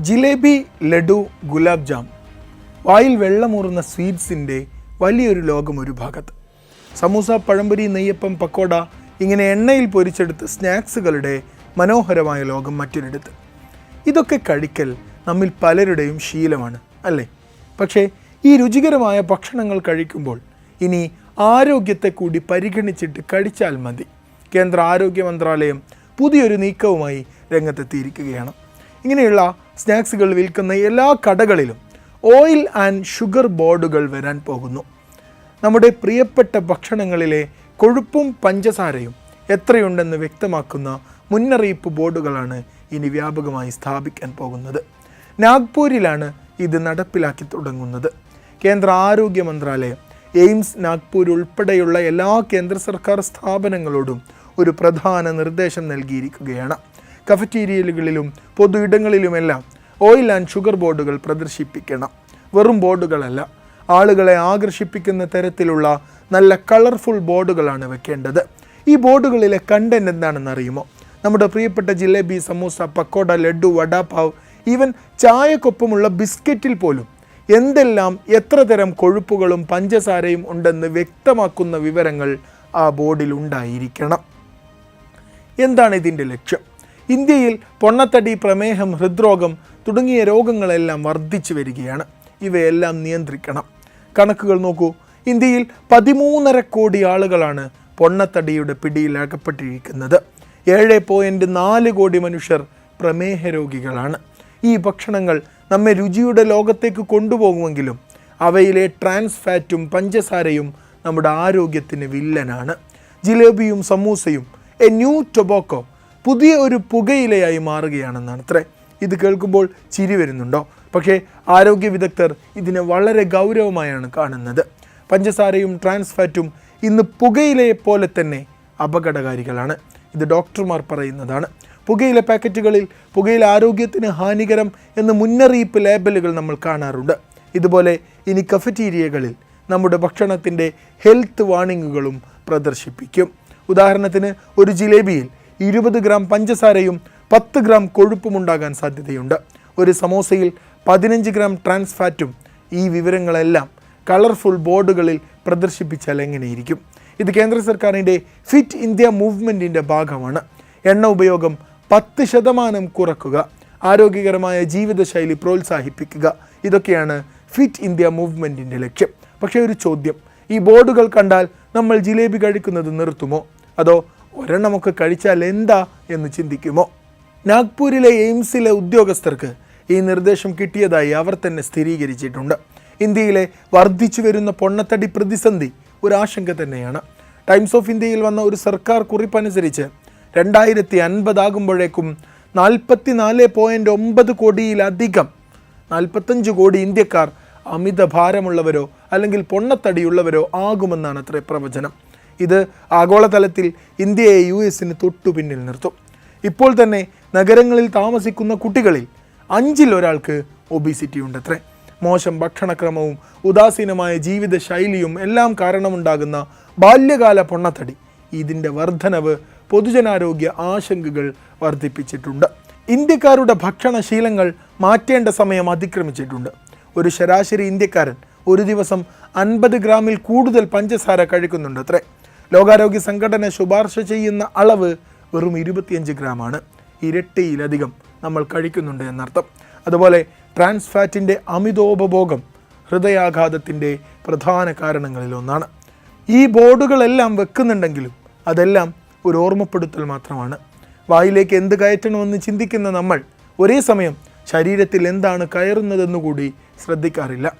Jalebi laddu gulab jam. വായിൽ വെള്ളമൂറുന്ന സ്വീറ്റ്സിന്റെ വലിയൊരു ലോകം ഒരു ഭാഗത്ത്. സമൂസ പഴംപൊരി നെയ്യപ്പം പക്കോട ഇങ്ങനെ എണ്ണയിൽ പൊരിച്ചെടുത്ത് സ്നാക്സുകളുടെ മനോഹരമായ ലോകം മറ്റൊരിടത്ത്. ഇതൊക്കെ കഴിക്കൽ നമ്മിൽ പലരുടെയും ശീലമാണ് അല്ലേ? പക്ഷേ ഈ രുചികരമായ ഭക്ഷണങ്ങൾ കഴിക്കുമ്പോൾ ഇനി ആരോഗ്യത്തെ കൂടി പരിഗണിച്ചിട്ട് കഴിച്ചാൽ മതി. കേന്ദ്ര ആരോഗ്യ മന്ത്രാലയം പുതിയൊരു നീക്കവുമായി രംഗത്തെത്തിയിരിക്കുകയാണ്. ഇങ്ങനെയുള്ള സ്നാക്സുകൾ വിൽക്കുന്ന എല്ലാ കടകളിലും ഓയിൽ ആൻഡ് ഷുഗർ ബോർഡുകൾ വരാൻ പോകുന്നു. നമ്മുടെ പ്രിയപ്പെട്ട ഭക്ഷണങ്ങളിലെ കൊഴുപ്പും പഞ്ചസാരയും എത്രയുണ്ടെന്ന് വ്യക്തമാക്കുന്ന മുന്നറിയിപ്പ് ബോർഡുകളാണ് ഇനി വ്യാപകമായി സ്ഥാപിക്കാൻ പോകുന്നത്. നാഗ്പൂരിലാണ് ഇത് നടപ്പിലാക്കി തുടങ്ങുന്നത്. കേന്ദ്ര ആരോഗ്യ മന്ത്രാലയം എയിംസ് നാഗ്പൂർ ഉൾപ്പെടെയുള്ള എല്ലാ കേന്ദ്ര സർക്കാർ സ്ഥാപനങ്ങളോടും ഒരു പ്രധാന നിർദ്ദേശം നൽകിയിരിക്കുകയാണ്. കഫറ്റീരിയലുകളിലും പൊതു ഇടങ്ങളിലുമെല്ലാം ഓയിൽ ആൻഡ് ഷുഗർ ബോർഡുകൾ പ്രദർശിപ്പിക്കണം. വെറും ബോർഡുകളല്ല ആളുകളെ ആകർഷിപ്പിക്കുന്ന തരത്തിലുള്ള നല്ല കളർഫുൾ ബോർഡുകളാണ് വെക്കേണ്ടത്. ഈ ബോർഡുകളിലെ കണ്ടന്റ് എന്താണെന്ന് അറിയുമോ? നമ്മുടെ പ്രിയപ്പെട്ട ജിലേബി സമൂസ പക്കോട ലഡു വടാപാവ് ഈവൻ ചായക്കൊപ്പമുള്ള ബിസ്ക്കറ്റിൽ പോലും എന്തെല്ലാം എത്ര തരം കൊഴുപ്പുകളും പഞ്ചസാരയും ഉണ്ടെന്ന് വ്യക്തമാക്കുന്ന വിവരങ്ങൾ ആ ബോർഡിൽ ഉണ്ടായിരിക്കണം. എന്താണ് ഇതിന്റെ ലക്ഷ്യം? ഇന്ത്യയിൽ പൊണ്ണത്തടി പ്രമേഹം ഹൃദ്രോഗം തുടങ്ങിയ രോഗങ്ങളെല്ലാം വർദ്ധിച്ചു വരികയാണ്. ഇവയെല്ലാം നിയന്ത്രിക്കണം. കണക്കുകൾ നോക്കൂ. ഇന്ത്യയിൽ പതിമൂന്നര കോടി ആളുകളാണ് പൊണ്ണത്തടിയുടെ പിടിയിൽ അകപ്പെട്ടിരിക്കുന്നത് ഏഴ് പോയിന്റ് നാല് കോടി മനുഷ്യർ പ്രമേഹ രോഗികളാണ്. ഈ ഭക്ഷണങ്ങൾ നമ്മെ രുചിയുടെ ലോകത്തേക്ക് കൊണ്ടുപോകുമെങ്കിലും അവയിലെ ട്രാൻസ് ഫാറ്റും പഞ്ചസാരയും നമ്മുടെ ആരോഗ്യത്തിന് വില്ലനാണ്. ജിലേബിയും സമൂസയും എ ന്യൂ ടൊബാക്കോ പുതിയ ഒരു പുകയിലയായി മാറുകയാണെന്നാണ്. അത്രേ ഇത് കേൾക്കുമ്പോൾ ചിരി വരുന്നുണ്ടോ? പക്ഷേ ആരോഗ്യ വിദഗ്ധർ ഇതിനെ വളരെ ഗൗരവമായാണ് കാണുന്നത്. പഞ്ചസാരയും ട്രാൻസ് ഫാറ്റും ഇന്ന് പുകയിലയെ പോലെ തന്നെ അപകടകാരികളാണ്. ഇത് ഡോക്ടർമാർ പറയുന്നതാണ്. പുകയില പാക്കറ്റുകളിൽ പുകയില ആരോഗ്യത്തിന് ഹാനികരം എന്ന മുന്നറിയിപ്പ് ലേബലുകൾ നമ്മൾ കാണാറുണ്ട്. ഇതുപോലെ ഇനി കഫറ്റീരിയകളിൽ നമ്മുടെ ഭക്ഷണത്തിന്റെ ഹെൽത്ത് വാണിങ്ങുകളും പ്രദർശിപ്പിക്കും. ഉദാഹരണത്തിന് ഒരു ജിലേബിയിൽ ഇരുപത് ഗ്രാം പഞ്ചസാരയും പത്ത് ഗ്രാം കൊഴുപ്പും ഉണ്ടാകാൻ സാധ്യതയുണ്ട്. ഒരു സമോസയിൽ പതിനഞ്ച് ഗ്രാം ട്രാൻസ് ഫാറ്റും ഈ വിവരങ്ങളെല്ലാം കളർഫുൾ ബോർഡുകളിൽ പ്രദർശിപ്പിച്ചാൽ എങ്ങനെയിരിക്കും? ഇത് കേന്ദ്ര സർക്കാരിന്റെ ഫിറ്റ് ഇന്ത്യ മൂവ്മെന്റിന്റെ ഭാഗമാണ്. എണ്ണ ഉപയോഗം പത്ത് ശതമാനം കുറക്കുക. ആരോഗ്യകരമായ ജീവിതശൈലി പ്രോത്സാഹിപ്പിക്കുക. ഇതൊക്കെയാണ് ഫിറ്റ് ഇന്ത്യ മൂവ്മെന്റിന്റെ ലക്ഷ്യം. പക്ഷേ ഒരു ചോദ്യം ഈ ബോർഡുകൾ കണ്ടാൽ നമ്മൾ ജിലേബി കഴിക്കുന്നത് നിർത്തുമോ? അതോ ഒരെണ്ണമൊക്കെ കഴിച്ചാൽ എന്താ എന്ന് ചിന്തിക്കുമോ? നാഗ്പൂരിലെ എയിംസിലെ ഉദ്യോഗസ്ഥർക്ക് ഈ നിർദ്ദേശം കിട്ടിയതായി അവർ തന്നെ സ്ഥിരീകരിച്ചിട്ടുണ്ട്. ഇന്ത്യയിലെ വർദ്ധിച്ചു വരുന്ന പൊണ്ണത്തടി പ്രതിസന്ധി ഒരു ആശങ്ക തന്നെയാണ്. ടൈംസ് ഓഫ് ഇന്ത്യയിൽ വന്ന ഒരു സർക്കാർ കുറിപ്പനുസരിച്ച് രണ്ടായിരത്തി അൻപതാകുമ്പോഴേക്കും നാൽപ്പത്തി നാല് പോയിന്റ് ഒമ്പത് കോടിയിലധികം നാൽപ്പത്തഞ്ച് കോടി ഇന്ത്യക്കാർ അമിത ഭാരമുള്ളവരോ അല്ലെങ്കിൽ പൊണ്ണത്തടിയുള്ളവരോ ആകുമെന്നാണ് അത്ര പ്രവചനം. ഇത് ആഗോളതലത്തിൽ ഇന്ത്യയെ യു എസിന് തൊട്ടു പിന്നിൽ നിർത്തും. ഇപ്പോൾ തന്നെ നഗരങ്ങളിൽ താമസിക്കുന്ന കുട്ടികളിൽ അഞ്ചിൽ ഒരാൾക്ക് ഒബീസിറ്റി ഉണ്ടത്രേ. മോശം ഭക്ഷണക്രമവും ഉദാസീനമായ ജീവിത ശൈലിയും എല്ലാം കാരണമുണ്ടാകുന്ന ബാല്യകാല പൊണ്ണത്തടി. ഇതിന്റെ വർധനവ് പൊതുജനാരോഗ്യ ആശങ്കകൾ വർദ്ധിപ്പിച്ചിട്ടുണ്ട്. ഇന്ത്യക്കാരുടെ ഭക്ഷണശീലങ്ങൾ മാറ്റേണ്ട സമയം അതിക്രമിച്ചിട്ടുണ്ട്. ഒരു ശരാശരി ഇന്ത്യക്കാരൻ ഒരു ദിവസം അൻപത് ഗ്രാമിൽ കൂടുതൽ പഞ്ചസാര കഴിക്കുന്നുണ്ട് അത്രേ ലോകാരോഗ്യ സംഘടന ശുപാർശ ചെയ്യുന്ന അളവ് വെറും ഇരുപത്തിയഞ്ച് ഗ്രാമാണ്. ഇരട്ടിയിലധികം നമ്മൾ കഴിക്കുന്നുണ്ട് എന്നർത്ഥം. അതുപോലെ ട്രാൻസ് ഫാറ്റിന്റെ അമിതോപഭോഗം ഹൃദയാഘാതത്തിന്റെ പ്രധാന കാരണങ്ങളിലൊന്നാണ് ഈ ബോർഡുകളെല്ലാം വെക്കുന്നുണ്ടെങ്കിലും അതെല്ലാം ഒരു ഓർമ്മപ്പെടുത്തൽ മാത്രമാണ്. വായിലേക്ക് എന്ത് കയറ്റണമെന്ന് ചിന്തിക്കുന്ന നമ്മൾ ഒരേ സമയം ശരീരത്തിൽ എന്താണ് കയറുന്നതെന്ന് കൂടി ശ്രദ്ധിക്കാറില്ല.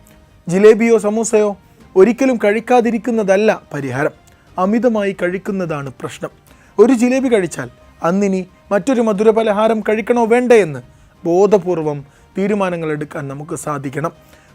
ജിലേബിയോ സമൂസയോ ഒരിക്കലും കഴിക്കാതിരിക്കുന്നതല്ല പരിഹാരം. അമിതമായി കഴിക്കുന്നതാണ് പ്രശ്നം. ഒരു ജിലേബി കഴിച്ചാൽ അന്നിനി മറ്റൊരു മധുരപലഹാരം കഴിക്കണോ വേണ്ടേ എന്ന് ബോധപൂർവം തീരുമാനങ്ങൾ എടുക്കാൻ നമുക്ക് സാധിക്കണം.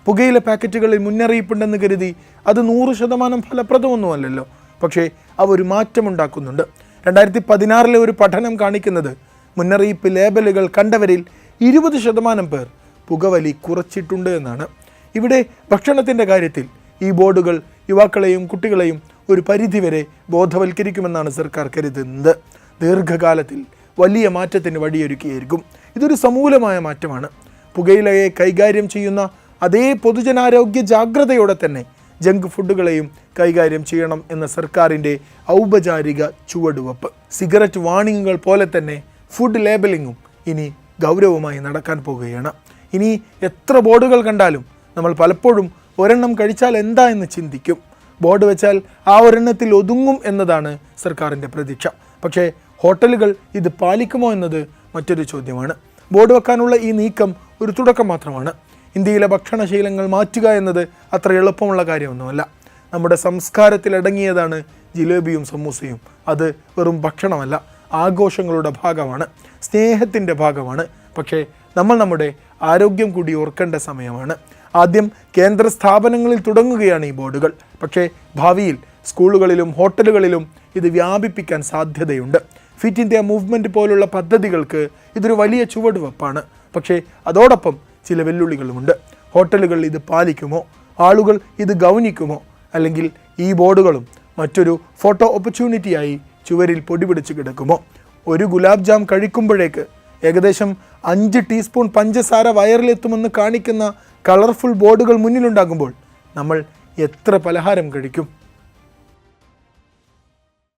പുകയില പാക്കറ്റുകളിൽ മുന്നറിയിപ്പുണ്ടെന്ന് കരുതി അത് നൂറ് ശതമാനം ഫലപ്രദമൊന്നുമല്ലല്ലോ പക്ഷേ അവ ഒരു മാറ്റമുണ്ടാക്കുന്നുണ്ട്. രണ്ടായിരത്തി പതിനാറിലെ ഒരു പഠനം കാണിക്കുന്നത് മുന്നറിയിപ്പ് ലേബലുകൾ കണ്ടവരിൽ ഇരുപത് ശതമാനം പേർ പുകവലി കുറച്ചിട്ടുണ്ട് എന്നാണ്. ഇവിടെ ഭക്ഷണത്തിന്റെ കാര്യത്തിൽ ഈ ബോർഡുകൾ യുവാക്കളെയും കുട്ടികളെയും ഒരു പരിധിവരെ ബോധവൽക്കരിക്കുമെന്നാണ് സർക്കാർ കരുതുന്നത്. ദീർഘകാലത്തിൽ വലിയ മാറ്റത്തിന് വഴിയൊരുക്കിയായിരിക്കും ഇതൊരു സമൂലമായ മാറ്റമാണ്. പുകയിലയെ കൈകാര്യം ചെയ്യുന്ന അതേ പൊതുജനാരോഗ്യ ജാഗ്രതയോടെ തന്നെ ജങ്ക് ഫുഡുകളെയും കൈകാര്യം ചെയ്യണം എന്ന സർക്കാരിന്റെ ഔപചാരിക ചുവടുവപ്പ്. സിഗരറ്റ് വാണിങ്ങുകൾ പോലെ തന്നെ ഫുഡ് ലേബലിങ്ങും ഇനി ഗൗരവമായി നടക്കാൻ പോകുകയാണ് ഇനി എത്ര ബോർഡുകൾ കണ്ടാലും നമ്മൾ പലപ്പോഴും ഒരെണ്ണം കഴിച്ചാൽ എന്താ എന്ന് ചിന്തിക്കും. ബോർഡ് വെച്ചാൽ ആ ഒരെണ്ണത്തിൽ ഒതുങ്ങും എന്നതാണ് സർക്കാരിന്റെ പ്രതീക്ഷ. പക്ഷേ ഹോട്ടലുകൾ ഇത് പാലിക്കുമോ എന്നത് മറ്റൊരു ചോദ്യമാണ്. ബോർഡ് വെക്കാനുള്ള ഈ നീക്കം ഒരു തുടക്കം മാത്രമാണ്. ഇന്ത്യയിലെ ഭക്ഷണശീലങ്ങൾ മാറ്റുക എന്നത് അത്ര എളുപ്പമുള്ള കാര്യമൊന്നുമല്ല. നമ്മുടെ സംസ്കാരത്തിൽ അടങ്ങിയതാണ് ജിലേബിയും സമൂസയും. അത് വെറും ഭക്ഷണമല്ല ആഘോഷങ്ങളുടെ ഭാഗമാണ് സ്നേഹത്തിന്റെ ഭാഗമാണ്. പക്ഷേ നമ്മൾ നമ്മുടെ ആരോഗ്യം കൂടി ഓർക്കേണ്ട സമയമാണ്. ആദ്യം കേന്ദ്ര സ്ഥാപനങ്ങളിൽ തുടങ്ങുകയാണ് ഈ ബോർഡുകൾ. പക്ഷേ ഭാവിയിൽ സ്കൂളുകളിലും ഹോട്ടലുകളിലും ഇത് വ്യാപിപ്പിക്കാൻ സാധ്യതയുണ്ട്. ഫിറ്റ് ഇന്ത്യ മൂവ്മെന്റ് പോലുള്ള പദ്ധതികൾക്ക് ഇതൊരു വലിയ ചുവടുവെപ്പാണ്. പക്ഷേ അതോടൊപ്പം ചില വെല്ലുവിളികളുമുണ്ട്. ഹോട്ടലുകൾ ഇത് പാലിക്കുമോ? ആളുകൾ ഇത് ഗൗനിക്കുമോ? അല്ലെങ്കിൽ ഈ ബോർഡുകളും മറ്റൊരു ഫോട്ടോ ഓപ്പർച്യൂണിറ്റിയായി ചുവരിൽ പൊടിപിടിച്ച് കിടക്കുമോ? ഒരു ഗുലാബ് ജാം കഴിക്കുമ്പോഴേക്ക് ഏകദേശം അഞ്ച് ടീസ്പൂൺ പഞ്ചസാര വയറിലെത്തുമെന്ന് കാണിക്കുന്ന കളർഫുൾ ബോർഡുകൾ മുന്നിലുണ്ടാകുമ്പോൾ നമ്മൾ എത്ര പലഹാരം കഴിക്കും?